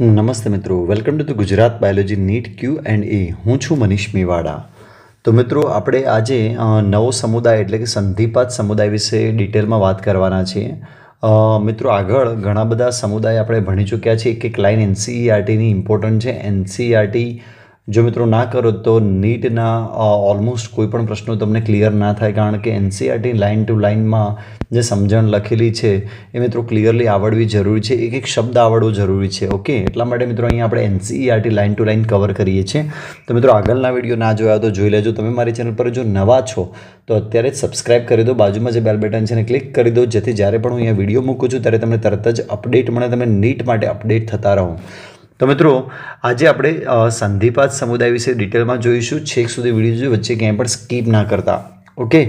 નમસ્તે મિત્રો. Welcome to the Gujarat biology NEET Q and A. હું છું મનીષ મેવાડા. તો મિત્રો, આપણે આજે નવો સમુદાય એટલે કે સંધિપાત સમુદાય વિશે ડિટેલમાં વાત કરવાના છીએ. મિત્રો, આગળ ઘણા બધા સમુદાય આપણે ભણી ચૂક્યા છીએ. એક એક લાઈન એનસીઈઆરટીની ઇમ્પોર્ટન્ટ છે. એનસીઈઆરટી જો મિત્રો ના કરો તો નીટના ઓલમોસ્ટ કોઈ પણ પ્રશ્નો તમને ક્લિયર ના થાય, કારણ કે એનસીઆરટી લાઇન ટુ લાઇનમાં જે સમજણ લખેલી છે, એ મિત્રો ક્લિયરલી આવડવી જરૂરી છે. એક એક શબ્દ આવડવો જરૂરી છે ઓકે એટલા માટે મિત્રો અહીંયા આપણે NCERT line to line cover કરીએ છીએ. તો મિત્રો આગળના વીડિયો ના જોયા તો જોઈ લેજો. તમે મારી ચેનલ પર જો નવા છો, તો અત્યારે જ સબસ્ક્રાઇબ કરી દો. બાજુમાં જે બેલ બટન છે એને ક્લિક કરી દો. જેથી જ્યારે પણ હું અહીંયા વીડિયો મૂકું છું, ત્યારે તમને તરત જ અપડેટ મળે તમે નીટ માટે અપડેટ થતા રહો. તો મિત્રો, આજે આપણે સંધિપાત સમુદાય વિશે ડિટેલમાં જોઈશું. છેક સુધી વીડિયો જોઈએ વચ્ચે ક્યાંય પણ સ્કીપ ના કરતા. ઓકે?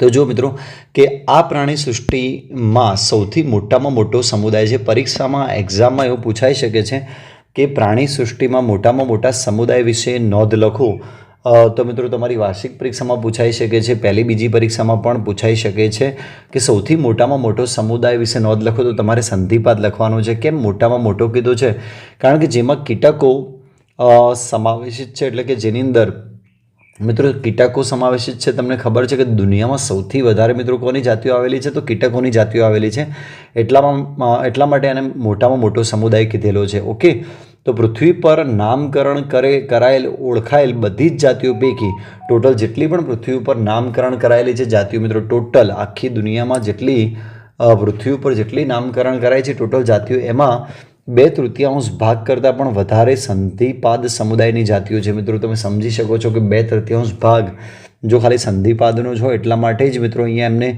તો જો મિત્રો, કે આ પ્રાણી સૃષ્ટિમાં સૌથી મોટામાં મોટો સમુદાય છે, પરીક્ષામાં એક્ઝામમાં એવું પૂછાઈ શકે છે કે પ્રાણી સૃષ્ટિમાં મોટામાં મોટા સમુદાય વિશે નોંધ લખો. તો મિત્રો તમારી વાર્ષિક પરીક્ષામાં પૂછાઈ શકે છે, પહેલી બીજી પરીક્ષામાં પણ પૂછાઈ શકે છે કે સૌથી મોટામાં મોટો સમુદાય વિશે નોંધ લખો તો તમારે સંધિપાત લખવાનું છે. કેમ મોટામાં મોટો કીધો છે? કારણ કે જેમાં કીટકો સમાવેશિત છે એટલે કે જેની અંદર મિત્રો કીટકો સમાવેશિત છે. તમને ખબર છે કે દુનિયામાં સૌથી વધારે મિત્રો કોની જાતિઓ આવેલી છે? તો કીટકોની જાતિઓ આવેલી છે. એટલામાં એટલા માટે એને મોટામાં મોટો સમુદાય કીધેલો છે. ઓકે? તો પૃથ્વી પર નામકરણ કરે, કરાયેલ, ઓળખાયેલ બધી જ જાતિઓ પૈકી ટોટલ જેટલી પણ પૃથ્વી ઉપર નામકરણ કરાયેલી છે, જાતિઓ મિત્રો, ટોટલ આખી દુનિયામાં જેટલી પૃથ્વી ઉપર જેટલી નામકરણ કરાય છે, ટોટલ જાતિઓ, એમાં બે તૃતીયાંશ ભાગ કરતાં પણ વધારે સંધિપાદ સમુદાયની જાતિઓ છે. મિત્રો, તમે સમજી શકો છો કે બે તૃતીયાંશ ભાગ જો ખાલી સંધિપાદનો જ હોય, એટલા માટે જ મિત્રો અહીંયા એમને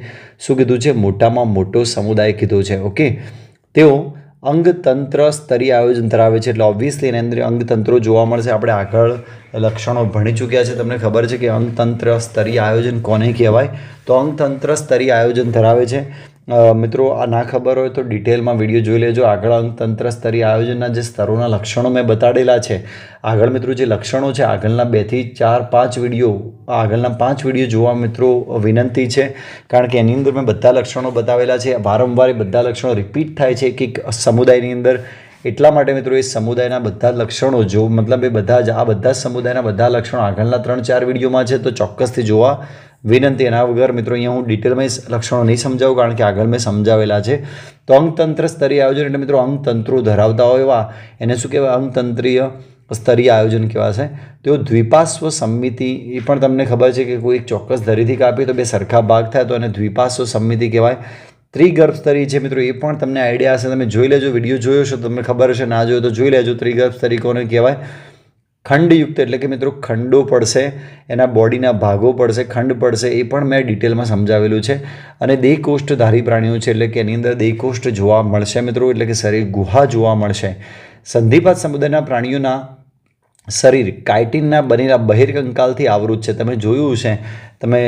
શું કીધું છે? મોટામાં મોટો સમુદાય કીધો છે. ઓકે? તેઓ અંગતંત્ર સ્તરીય આયોજન ધરાવે છે. એટલે ઓબ્વિયસલી એની અંદર અંગતંત્રો જોવા મળશે. આપણે આગળ લક્ષણો ભણી ચૂક્યા છે. તમને ખબર છે કે અંગતંત્ર સ્તરીય આયોજન કોને કહેવાય? તો અંગતંત્ર સ્તરીય આયોજન ધરાવે છે. મિત્રો, આ ના ખબર હોય તો ડિટેલમાં વીડિયો જોઈ લેજો. આગળ અંગતંત્ર સ્તરીય આયોજનના જે સ્તરોના લક્ષણો મેં બતાડેલા છે. આગળ, મિત્રો, જે લક્ષણો છે, આગળના બેથી ચાર, પાંચ વીડિયો, આગળના પાંચ વીડિયો જોવા, મિત્રો, વિનંતી છે. કારણ કે એની અંદર મેં બધા લક્ષણો બતાવેલા છે. વારંવાર બધા લક્ષણો રિપીટ થાય છે એક સમુદાયની અંદર એટલા માટે મિત્રો એ સમુદાયના બધા લક્ષણો જો મતલબ એ બધા જ આ બધા સમુદાયના બધા લક્ષણો આગળના ત્રણ ચાર વિડીયોમાં છે, તો ચોક્કસથી જોવા વિનંતી. એના વગર મિત્રો અહીંયા હું ડિટેલમાં લક્ષણો નહીં સમજાવું, કારણ કે આગળ મેં સમજાવેલા છે. તો અંગતંત્ર સ્તરીય આયોજન એટલે મિત્રો અંગતંત્રો ધરાવતા હોય એવા એને શું કહેવાય? અંગતંત્રીય સ્તરીય આયોજન કહેવાશે. તેઓ દ્વિપાશ્વ સંમિતિ એ પણ તમને ખબર છે કે કોઈ એક ચોક્કસ ધરીથી કાપીએ તો બે સરખા ભાગ થાય, તો એને દ્વિપાશ્વ સંમિતિ કહેવાય. ત્રિગર્ભ સ્તરી છે મિત્રો, એ પણ તમને આઈડિયા હશે. તમે જોઈ લેજો વીડિયો જોયો છો તમને ખબર હશે. ના જોયો તો જોઈ લેજો. ત્રિગર્ભ સ્તરી કોને કહેવાય? ખંડયુક્ત, એટલે કે મિત્રો ખંડો પડશે, એના બોડીના ભાગો પડશે, ખંડ પડશે, એ પણ મેં ડિટેલમાં સમજાવેલું છે. અને દેહકોષ્ઠધારી પ્રાણીઓ છે, એટલે કે એની અંદર દેહકોષ્ઠ જોવા મળશે મિત્રો, એટલે કે શરીર ગુહા જોવા મળશે. સંધિપાત સમુદાયના પ્રાણીઓના શરીર, કાઇટિનના બનેલા બહિર્કંકાલથી આવૃત છે. તમે જોયું છે તમે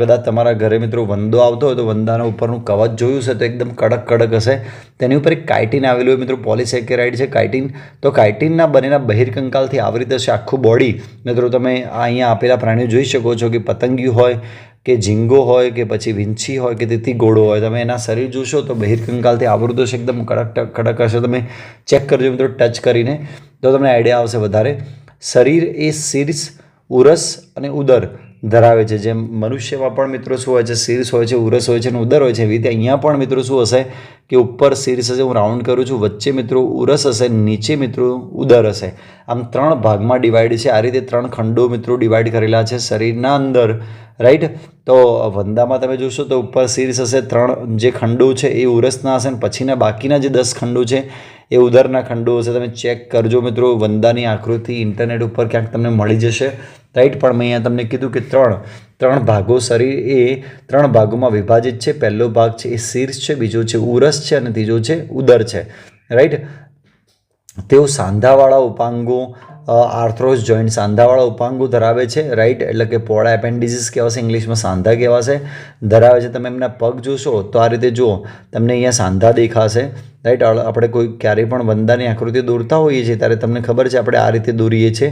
કદાચ તમારા ઘરે મિત્રો વંદો આવતો હોય તો વંદાના ઉપરનું કવચ જોયું છે તો એકદમ કડક કડક હશે. તેની ઉપર એક કાઇટિન આવેલું હોય મિત્રો, પોલિસેકેરાઇડ છે કાઇટિન. તો કાઇટિનના બનેલા બહિર્કંકાલથી આવૃત હશે આખું બોડી. મિત્રો, તમે અહીંયા આપેલા પ્રાણીઓ જોઈ શકો છો કે પતંગિયું હોય, કે ઝીંગો હોય, કે પછી વિંછી હોય, કે તેથી ગોળો હોય. તમે એના શરીર જોશો તો બહિર્કંકાલથી આવૃત હશે, એકદમ કડક કડક હશે. તમે ચેક કરજો મિત્રો, ટચ કરીને. તો તમને આઈડિયા આવશે વધારે. શરીર એ શીર્ષ, ઉરસ અને ઉદર ધરાવે છે. જેમ મનુષ્યમાં પણ મિત્રો શું હોય છે? શીર્ષ હોય છે, ઉરસ હોય છે અને ઉદર હોય છે. એવી રીતે અહીંયા પણ મિત્રો શું હશે કે ઉપર શીર્ષ હશે. હું રાઉન્ડ કરું છું. વચ્ચે મિત્રો ઉરસ હશે, નીચે મિત્રો ઉદર હશે. આમ ત્રણ ભાગમાં ડિવાઈડ છે. આ રીતે ત્રણ ખંડો મિત્રો ડિવાઈડ કરેલા છે શરીરના અંદર. રાઈટ તો વંદામાં તમે જોશો તો ઉપર શીર્ષ હશે. ત્રણ જે ખંડો છે એ ઉરસના હશે અને પછીના બાકીના જે દસ ખંડો છે એ ઉદરના ખંડો હશે તમે ચેક કરજો મિત્રો. વંદાની આકૃતિ ઇન્ટરનેટ ઉપર ક્યાંક તમને મળી જશે. રાઈટ પણ મેં અહીંયા તમને કીધું કે ત્રણ ત્રણ ભાગો શરીર એ ત્રણ ભાગોમાં વિભાજિત છે. પહેલો ભાગ છે એ શીર્ષ છે, બીજો છે ઉરસ છે અને ત્રીજો છે ઉદર છે. રાઈટ તેઓ સાંધાવાળા ઉપાંગો આર્થ્રોસ જોઈન્ટ સાંધાવાળા ઉપાંગો ધરાવે છે. રાઈટ એટલે કે પોળા એપેન્ડિસિસ કહેવાશે, ઇંગ્લિશમાં સાંધા કહેવાશે. ધરાવે છે. તમે એમના પગ જોશો, તો આ રીતે જુઓ, તમને અહીંયા સાંધા દેખાશે. રાઈટ આપણે કોઈ ક્યારેય પણ વંદાની આકૃતિ દોરતા હોઈએ છીએ, ત્યારે તમને ખબર છે આપણે આ રીતે દોરીએ છીએ.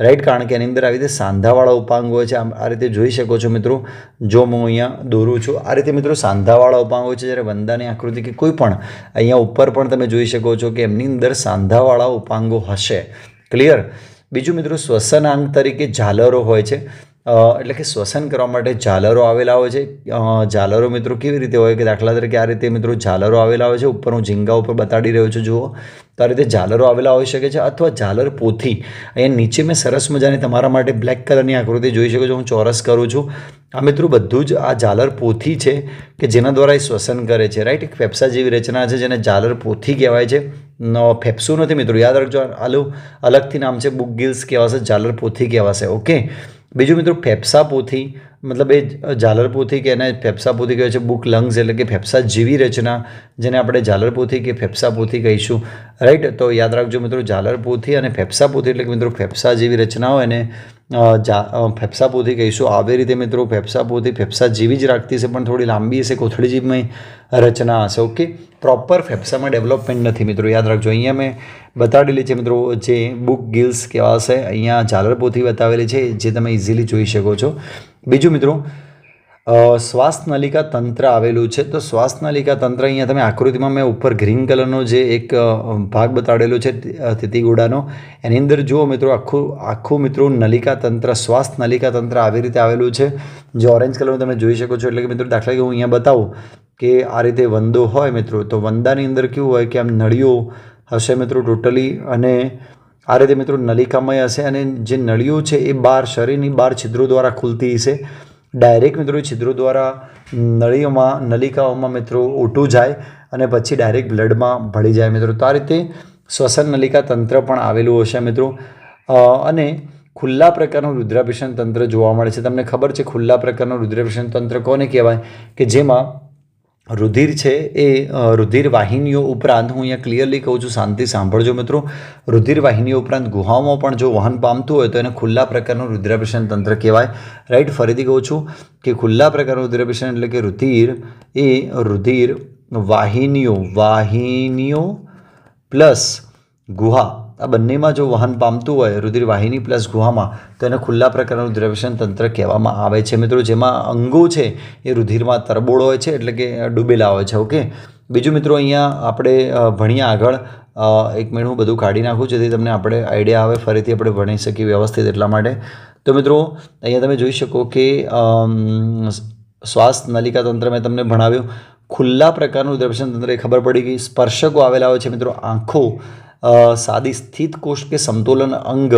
રાઈટ કારણ કે એની અંદર આવી રીતે સાંધાવાળા ઉપાંગ છે. આ રીતે જોઈ શકો છો મિત્રો, જો હું અહીંયા દોરું છું. આ રીતે મિત્રો સાંધાવાળા ઉપાંગ છે, જ્યારે વંદાની આકૃતિ કે કોઈ પણ અહીંયા ઉપર પણ તમે જોઈ શકો છો કે એમની અંદર સાંધાવાળા ઉપાંગો હશે. ક્લિયર બીજું મિત્રો શ્વસનાંગ તરીકે ઝાલરો હોય છે. એટલે કે શ્વસન કરવા માટે ઝાલરો આવેલા હોય છે. ઝાલરો મિત્રો કેવી રીતે હોય કે દાખલા તરીકે આ રીતે મિત્રો ઝાલરો આવેલા હોય છે. ઉપર હું ઝીંગા ઉપર બતાડી રહ્યો છું, જુઓ. તો આ રીતે ઝાલરો આવેલા હોઈ શકે છે અથવા ઝાલર પોથી. અહીંયા નીચે મેં સરસ મજાની તમારા માટે બ્લેક કલરની આકૃતિ જોઈ શકો છો. હું ચોરસ કરું છું. આ મિત્રો બધું જ આ ઝાલર પોથી છે કે જેના દ્વારા એ શ્વસન કરે છે. રાઈટ? એક ફેફસા જેવી રચના છે જેને ઝાલર પોથી કહેવાય છે. ફેફસું નથી મિત્રો, યાદ રાખજો, આલું અલગથી નામ છે, બુક ગિલ્સ કહેવાશે ઝાલર પોથી કહેવાશે ઓકે? બીજું મિત્રો, ફેફસા પોથી, મતલબ એ ઝાલર પોથી કે એને ફેફસા પોથી કહેવાય છે, બુક લંગ્સ એટલે કે ફેફસા જેવી રચના, જેને આપણે ઝાલર પોથી કે ફેફસા પોથી કહીશું. રાઈટ તો યાદ રાખજો મિત્રો, ઝાલર પોથી અને ફેફસા પોથી એટલે કે મિત્રો, ફેફસા જેવી રચના હોય એને ફેફસા પોથી કહીશું. આવી રીતે મિત્રો, ફેફસા પોથી ફેફસા જેવી જ રાખતી છે, પણ થોડી લાંબી હશે, કોથળી જેવી રચના હશે. ઓકે પ્રોપર ફેફસામાં ડેવલપમેન્ટ નથી મિત્રો. યાદ રાખજો અહીંયા મેં બતાડેલી છે મિત્રો જે બુક ગિલ્સ કહેવાશે અહીંયા ઝાલરપોથી બતાવેલી છે જે તમે ઇઝીલી જોઈ શકો છો. બીજું મિત્રો અ, શ્વાસ નલિકા તંત્ર આવેલું છે. તો શ્વાસ નલિકા તંત્ર અહીંયા તમે આકૃતિમાં મેં ઉપર ગ્રીન કલરનો જે એક ભાગ બતાડેલો છે તિતિગોડાનો. એની અંદર જુઓ મિત્રો આખું આખું મિત્રો નલિકા તંત્ર શ્વાસ નલિકા તંત્ર આવી રીતે આવેલું છે. જે ઓરેન્જ કલરનું તમે જોઈ શકો છો. એટલે કે મિત્રો દાખલા કે હું અહીંયા બતાવું. કે આ રીતે વંદો હોય મિત્રો, તો વંદાની અંદર કેવું હોય કે આમ નળીઓ હશે મિત્રો ટોટલી અને આ રીતે મિત્રો નલિકામય હશે અને જે નળીઓ છે એ બહાર શરીરની બહાર છિદ્રો દ્વારા ખુલતી હશે. ડાયરેક્ટ મિત્રો છિદ્રો દ્વારા નળીઓમાં, નલિકાઓમાં મિત્રો ઓટું જાય અને પછી ડાયરેક્ટ બ્લડમાં ભળી જાય મિત્રો. તો આ રીતે શ્વસન નલિકા તંત્ર પણ આવેલું હશે મિત્રો. અને ખુલ્લા પ્રકારનું રુદ્રાભિષણ તંત્ર જોવા મળે છે. તમને ખબર છે ખુલ્લા પ્રકારનું રુદ્રાભિષણ તંત્ર કોને કહેવાય? કે જેમાં રુધિર છે એ રુધિર વાહિનીઓ ઉપરાંત હું અહીંયા ક્લિયરલી કહું છું, શાંતિ સાંભળજો મિત્રો. રુધિર વાહિનીઓ ઉપરાંત ગુહાઓમાં પણ જો વહન પામતું હોય તો એને ખુલ્લા પ્રકારનું રુદ્રાભિષણ તંત્ર કહેવાય. રાઈટ ફરીથી કહું છું કે ખુલ્લા પ્રકારનું રુદ્રાભિષણ એટલે કે રુધિર એ રુધિર વાહિનીઓ વાહિનીઓ પ્લસ ગુહા આ બંનેમાં જો વહન પામતું હોય રુધિર વાહિની પ્લસ ગુહામાં, તો એને ખુલ્લા પ્રકારનું રુદ્રાભિષણ તંત્ર કહેવામાં આવે છે. મિત્રો, જેમાં અંગો છે, એ રુધિરમાં તરબોળ હોય છે, એટલે કે ડૂબેલા હોય છે, ઓકે? બીજું મિત્રો, અહીંયા આપણે ભણ્યા આગળ એક મિનિટ હું બધું કાઢી નાખું જેથી તમને આપણે આઈડિયા આવે, ફરીથી આપણે ભણી શકીએ વ્યવસ્થિત એટલા માટે. તો મિત્રો, અહીંયા તમે જોઈ શકો કે શ્વાસ નલિકા તંત્ર મેં તમને ભણાવ્યું. ખુલ્લા પ્રકારનું રુદ્રાભિષણ તંત્ર એ ખબર પડી ગઈ સ્પર્શકો આવેલા હોય છે, મિત્રો, આંખો. સાદી સ્થિત કોષ કે સમતોલન અંગ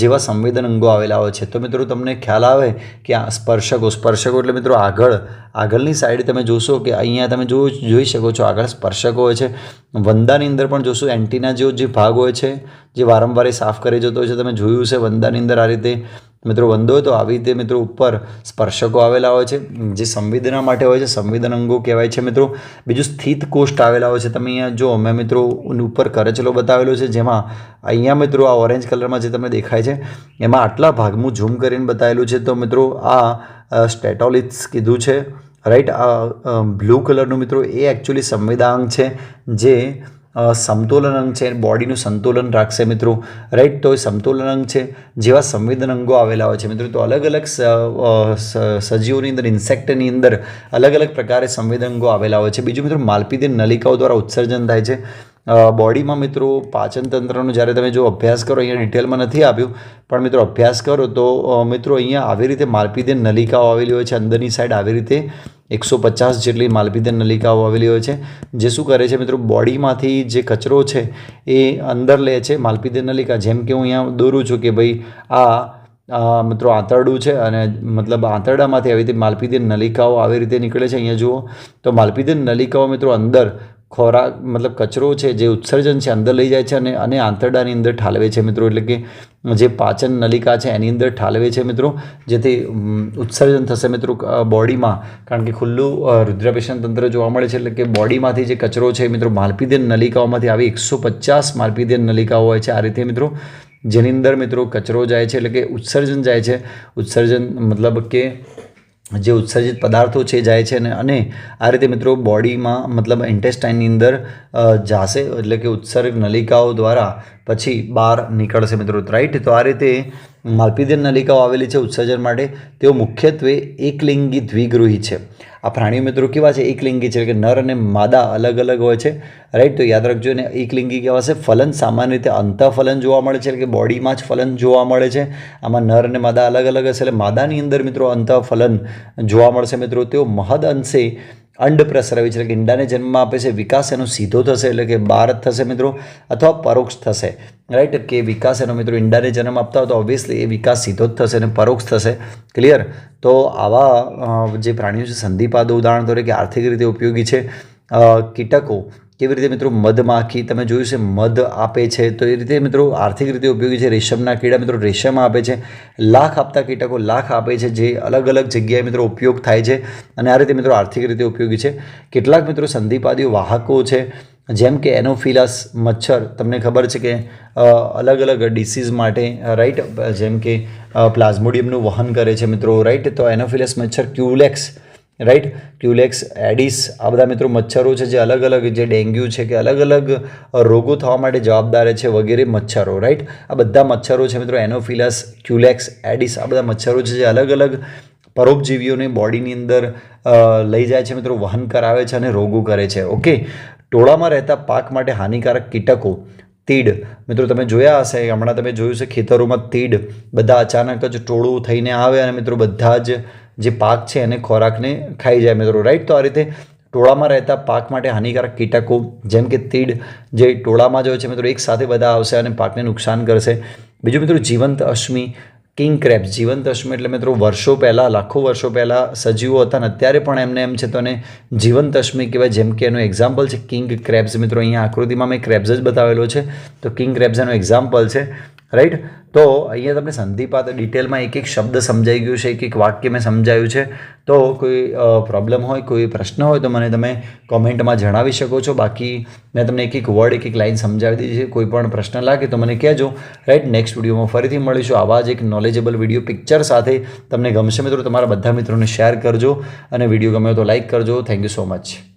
જેવા સંવેદન અંગો આવેલા હોય છે. તો મિત્રો તમને ખ્યાલ આવે કે આ સ્પર્શકો સ્પર્શકો એટલે મિત્રો આગળ. આગળની સાઈડ તમે જોશો કે અહીંયા તમે જો, જોઈ શકો છો આગળ સ્પર્શકો હોય છે. વંદાની અંદર પણ જોશો એન્ટીના જેવો જે ભાગ હોય છે, જે વારંવાર સાફ કરી જતો હોય છે. તમે જોયું છે વંદાની અંદર આ રીતે મિત્રો, વંદો તો આવી રીતે મિત્રો ઉપર સ્પર્શકો આવેલા હોય છે. જે સંવેદના માટે હોય છે, સંવેદન અંગો કહેવાય છે મિત્રો. બીજું સ્થિત કોષ્ટ આવેલા હોય છે. તમે અહીંયા જો મેં મિત્રો ઉપર કરચલો બતાવેલો છે, જેમાં અહીંયા મિત્રો આ ઓરેન્જ કલરમાં જે તમને દેખાય છે, એમાં આટલા ભાગનું ઝૂમ કરીને બતાવેલું છે. તો મિત્રો, આ સ્ટેટોલિથ્સ કીધું છે. રાઈટ, આ બ્લુ કલરનું મિત્રો, એ એકચ્યુઅલી સંવેદાંગ છે, જે સમતોલન અંગ છે, બોડીનું સંતુલન રાખશે મિત્રો. રાઈટ તો એ સમતોલન અંગ છે. જેવા સંવેદન અંગો આવેલા હોય છે મિત્રો, તો અલગ અલગ સજીવોની અંદર ઇન્સેક્ટની અંદર અલગ અલગ પ્રકારે સંવેદન અંગો આવેલા હોય છે. બીજું મિત્રો માલપીતી નલિકાઓ દ્વારા ઉત્સર્જન થાય છે. બોડીમાં મિત્રો પાચન તંત્રનો જ્યારે તમે જો અભ્યાસ કરો, અહીંયા ડિટેલમાં નથી આપ્યું, પણ મિત્રો અભ્યાસ કરો તો મિત્રો અહીંયા આવી રીતે માલપીદેન નલિકાઓ આવેલી હોય છે. અંદરની સાઈડ આવી રીતે એકસો પચાસ જેટલી માલપીદેન નલિકાઓ આવેલી હોય છે. જે શું કરે છે મિત્રો, બોડીમાંથી જે કચરો છે એ અંદર લે છે માલપીદેન નલિકા. જેમ કે હું અહીંયા દોરું છું કે ભાઈ આ મિત્રો આંતરડું છે અને મતલબ આંતરડામાંથી આવી રીતે માલપીદેન નલિકાઓ આવી રીતે નીકળે છે. અહીંયા જુઓ, તો માલપીદેન નલિકાઓ મિત્રો અંદર ખોરાક મતલબ કચરો છે જે ઉત્સર્જન છે, અંદર લઈ જાય છે અને અને આંતરડાની અંદર ઠાલવે છે મિત્રો. એટલે કે જે પાચન નલિકા છે એની અંદર ઠાલવે છે મિત્રો. જેથી ઉત્સર્જન થશે મિત્રો બોડીમાં. કારણ કે ખુલ્લું રુદ્રાભિષણ તંત્ર જોવા મળે છે એટલે કે બોડીમાંથી જે કચરો છે મિત્રો માલપીદેન નલિકાઓમાંથી આવી એકસો પચાસ માલપીદેન નલિકાઓ હોય છે આ રીતે મિત્રો. જેની અંદર મિત્રો કચરો જાય છે એટલે કે ઉત્સર્જન જાય છે. ઉત્સર્જન મતલબ કે જે ઉત્સર્જિત પદાર્થો છે જાય છે અને અને આ રીતે મિત્રો બોડીમાં મતલબ ઇન્ટેસ્ટાઇનની અંદર જાશે. એટલે કે ઉત્સર્ગ નલિકાઓ દ્વારા પછી બહાર નીકળશે મિત્રો. રાઈટ તો આ રીતે માલપીજન નલિકાઓ આવેલી છે ઉત્સર્જન માટે. તેઓ મુખ્યત્વે એકલિંગી દ્વિગૃહી છે. આ પ્રાણીઓ મિત્રો કેવા છે? એકલિંગી છે કે નર અને માદા અલગ અલગ હોય છે. રાઈટ તો યાદ રાખજો ને એકલિંગી કહેવાશે. ફલન સામાન્ય રીતે અંતઃફલન જોવા મળે છે કે બોડીમાં જ ફલન જોવા મળે છે. આમાં નર અને માદા અલગ અલગ હશે, એટલે માદાની અંદર મિત્રો અંતઃફલન જોવા મળશે મિત્રો. તેઓ મહદ અંશે અંડ પ્રસરાવી છે. એટલે કે ઈંડાને જન્મ આપે છે. વિકાસ એનો સીધો થશે. એટલે કે બહાર જ થશે મિત્રો, અથવા પરોક્ષ થશે. રાઈટ કે વિકાસ એનો મિત્રો ઈંડાને જન્મ આપતા હોય તો ઓબ્વિયસલી એ વિકાસ સીધો જ થશે અને પરોક્ષ થશે. ક્લિયર તો આવા જે પ્રાણીઓ છે, સંધિપાદ ઉદાહરણ તરીકે આર્થિક રીતે ઉપયોગી છે. કીટકો કેવી રીતે મિત્રો મધમાખી, તમે જોયું છે મધ આપે છે, તો એ રીતે મિત્રો આર્થિક રીતે ઉપયોગી છે રેશમના કીડા મિત્રો રેશમ આપે છે, લાખ આપતા કીટકો લાખ આપે છે, જે અલગ અલગ જગ્યાએ મિત્રો ઉપયોગ થાય છે અને આ રીતે મિત્રો આર્થિક રીતે ઉપયોગી છે. કેટલાક મિત્રો સંધિપાદીઓ વાહકો છે, જેમ કે એનોફિલાસ મચ્છર, તમને ખબર છે કે અલગ અલગ ડિસીઝ માટે, રાઈટ, જેમ કે પ્લાઝ્મોડિયમનું વહન કરે છે મિત્રો, રાઈટ, તો એનોફિલસ મચ્છર ક્યુલેક્સ રાઈટ ક્યુલેક્સ એડિસ આ બધા મિત્રો મચ્છરો છે જે અલગ અલગ જે ડેન્ગ્યુ છે કે અલગ અલગ રોગો થવા માટે જવાબદાર છે વગેરે મચ્છરો રાઈટ આ બધા મચ્છરો છે મિત્રો એનોફિલસ ક્યુલેક્સ એડિસ આ બધા મચ્છરો છે જે અલગ અલગ પરોપજીવીઓને બોડીની અંદર લઈ જાય છે મિત્રો, વહન કરાવે છે અને રોગો કરે છે. ઓકે ટોળામાં રહેતા પાક માટે હાનિકારક કીટકો, તીડ. મિત્રો, તમે જોયા હશે, હમણાં તમે જોયું છે ખેતરોમાં તીડ. બધા અચાનક જ ટોળું થઈને આવે અને મિત્રો, બધા જ જે પાક છે એને ખોરાકને ખાઈ જાય મિત્રો રાઈટ તો આ રીતે ટોળામાં રહેતા પાક માટે હાનિકારક કીટકો, જેમ કે તીડ, જે ટોળામાં જ હોય છે મિત્રો એકસાથે બધા આવશે અને પાકને નુકસાન કરશે. બીજું મિત્રો, જીવંત અશ્મિ, કિંગ ક્રેપ્સ જીવંત અશ્મી એટલે મિત્રો, વર્ષો પહેલાં, લાખો વર્ષો પહેલાં સજીવો હતા અને અત્યારે પણ એમને એમ છે, તો એને જીવંત અશ્મી કહેવાય. જેમ કે એનું એક્ઝામ્પલ છે, કિંગ ક્રેબ્સ. મિત્રો, અહીંયા આકૃતિમાં મેં ક્રેબ્સ જ બતાવેલો છે. તો કિંગ ક્રેબ્સ એનું એક્ઝામ્પલ છે. રાઈટ તો અહીંયા તમને સંધિપાત ડિટેલમાં એક એક શબ્દ સમજાઈ ગયું છે, એક એક વાક્ય મેં સમજાયું છે. તો કોઈ પ્રોબ્લેમ હોય, કોઈ પ્રશ્ન હોય તો મને તમે કોમેન્ટમાં જણાવી શકો છો. બાકી મેં તમને એક એક વર્ડ એક એક લાઇન સમજાવી દીધી છે. કોઈ પણ પ્રશ્ન લાગે તો મને કહેજો. રાઈટ નેક્સ્ટ વિડીયોમાં ફરીથી મળીશું. આવા જ એક નોલેજેબલ વીડિયો પિક્ચર સાથે તમને ગમશે મિત્રો, તમારા બધા મિત્રોને શેર કરજો અને વીડિયો ગમે તો લાઇક કરજો. Thank you so much